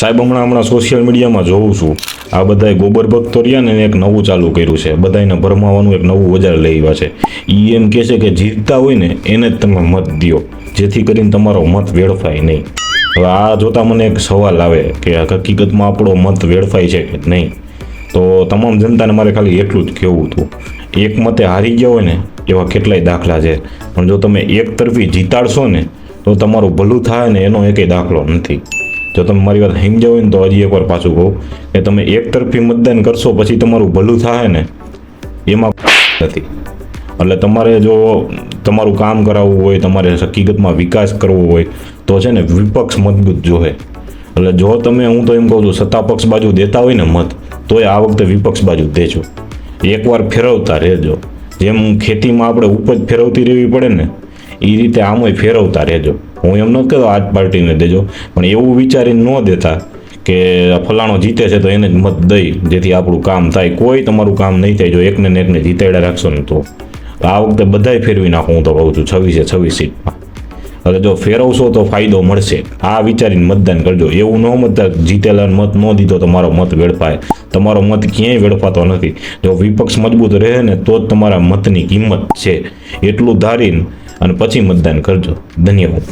સાહેબ, હમણાં હમણાં સોશિયલ મીડિયામાં જોઉં છું. આ બધાએ ગોબર ભક્તો રહ્યા ને એક નવું ચાલુ કર્યું છે. બધાને ભરમાવાનું એક નવું બજાર લઈ આવ્યા છે. એ એમ કહે છે કે જીતતા હોય ને, એને જ તમે મત દ્યો. જેથી કરીને તમારો મત વેડફાય નહીં. હવે આ જોતા મને એક સવાલ આવે કે હકીકતમાં આપણો મત વેડફાય છે કે નહીં? તો તમામ જનતાને મારે ખાલી એટલું જ કહેવું હતું. એક મતે હારી ગયા હોય ને, એવા કેટલાય દાખલા છે. પણ જો તમે એક તરફી જીતાડશો ને, તો તમારું ભલું થાય ને એનો એકેય દાખલો નથી. જો તમે મારી વાત સમજાવ હોય ને તો હજી એકવાર પાછું કહું કે તમે એક તરફી મતદાન કરશો પછી તમારું ભલું થાય ને, એમાં નથી. એટલે તમારે જો તમારું કામ કરાવવું હોય, તમારે હકીકતમાં વિકાસ કરવો હોય, તો છે ને વિપક્ષ મજબૂત જોહે. એટલે જો તમે, હું તો એમ કહું છું સત્તાપક્ષ બાજુ દેતા હોય ને મત, તોય આ વખતે વિપક્ષ બાજુ દેજો. એકવાર ફેરવતા રહેજો. જેમ ખેતીમાં આપણે ઉપજ ફેરવતી રહેવી પડે ને એ રીતે આમય ફેરવતા રહેજો. હું એમ નથી કહેતો આજ પાર્ટીને દેજો. પણ એવું વિચારીને ન દેતા કે ફલાણો જીતે છે તો એને જ મત દઈ, જેથી આપણું કામ થાય. કોઈ તમારું કામ નહીં થાય, જો એકને ને એકને જીતાડ્યા રાખશો ને તો. આ વખતે બધાય ફેરવી નાખું હું તો કહું છું, છવ્વીસે છવ્વીસ સીટમાં. એટલે જો ફેરવશો તો ફાયદો મળશે. આ વિચારીને મતદાન કરજો. એવું ન મતદાન જીતેલા મત ન દીધો તો મારો મત વેડફાય. તમારો મત ક્યાંય વેડફાતો નથી. જો વિપક્ષ મજબૂત રહે ને તો જ તમારા મતની કિંમત છે. એટલું ધારીને અને પછી મતદાન કરજો. ધન્યવાદ.